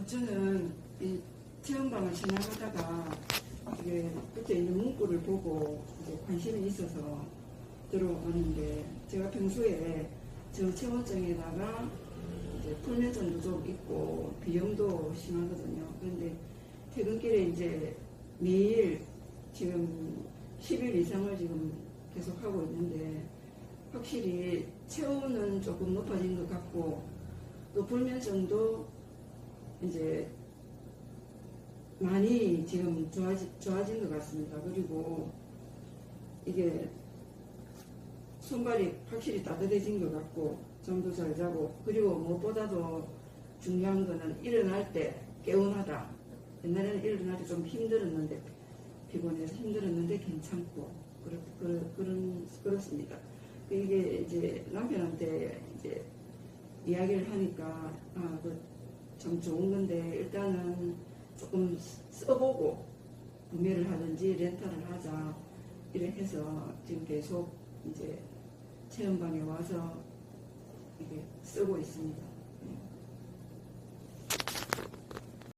어, 저는 이 체험방을 지나가다가 이게 그때 있는 문구를 보고 이제 관심이 있어서 들어왔는데 제가 평소에 저 체온증에다가 이제 풀면증도 좀 있고 비염도 심하거든요. 그런데 퇴근길에 이제 매일 지금 10일 이상을 지금 계속 하고 있는데 확실히 체온은 조금 높아진 것 같고 또 불면증도 이제 많이 지금 좋아지, 좋아진 것 같습니다. 그리고 이게 손발이 확실히 따뜻해진 것 같고 잠도 잘 자고 그리고 무엇보다도 중요한 거는 일어날 때 개운하다. 옛날에는 일어날 때 좀 힘들었는데 피곤해서 힘들었는데 괜찮고 그렇, 그, 그런 그렇습니다. 이게 이제 남편한테 이제 이야기를 하니까 아, 그 참 좋은 건데 일단은 조금 써보고 구매를 하든지 렌탈을 하자 이래 해서 지금 계속 이제 체험방에 와서 이게 쓰고 있습니다.